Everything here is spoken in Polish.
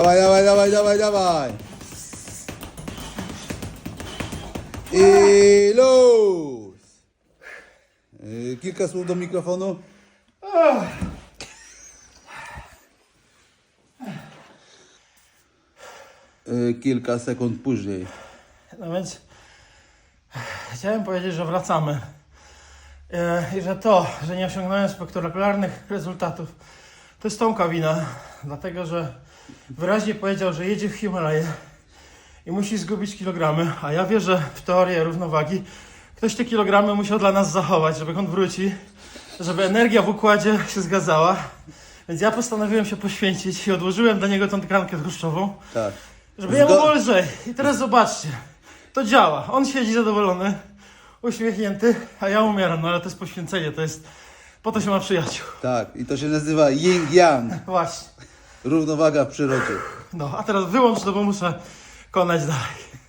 Dawaj, dawaj, dawaj, dawaj, dawaj. I luz. Yy, Kilka słów do mikrofonu. Yy, Kilka sekund później. No więc chciałem powiedzieć, że wracamy. E, I że to, że nie osiągnąłem spektakularnych rezultatów, to jest Tomka wina. Dlatego, że wyraźnie powiedział, że jedzie w Himalaje i musi zgubić kilogramy. A ja wierzę w teorię równowagi. Ktoś te kilogramy musiał dla nas zachować, żeby on wróci, żeby energia w układzie się zgadzała. Więc ja postanowiłem się poświęcić i odłożyłem dla niego tą tkankę tłuszczową. Tak. Żeby jemu było lżej. I teraz zobaczcie. To działa. On siedzi zadowolony, uśmiechnięty, a ja umieram. No ale to jest poświęcenie, to jest... Po to się ma przyjaciół. Tak. I to się nazywa yin-yang. Właśnie. Równowaga w przyrodzie. No, a teraz wyłącz to, bo muszę konać dalej.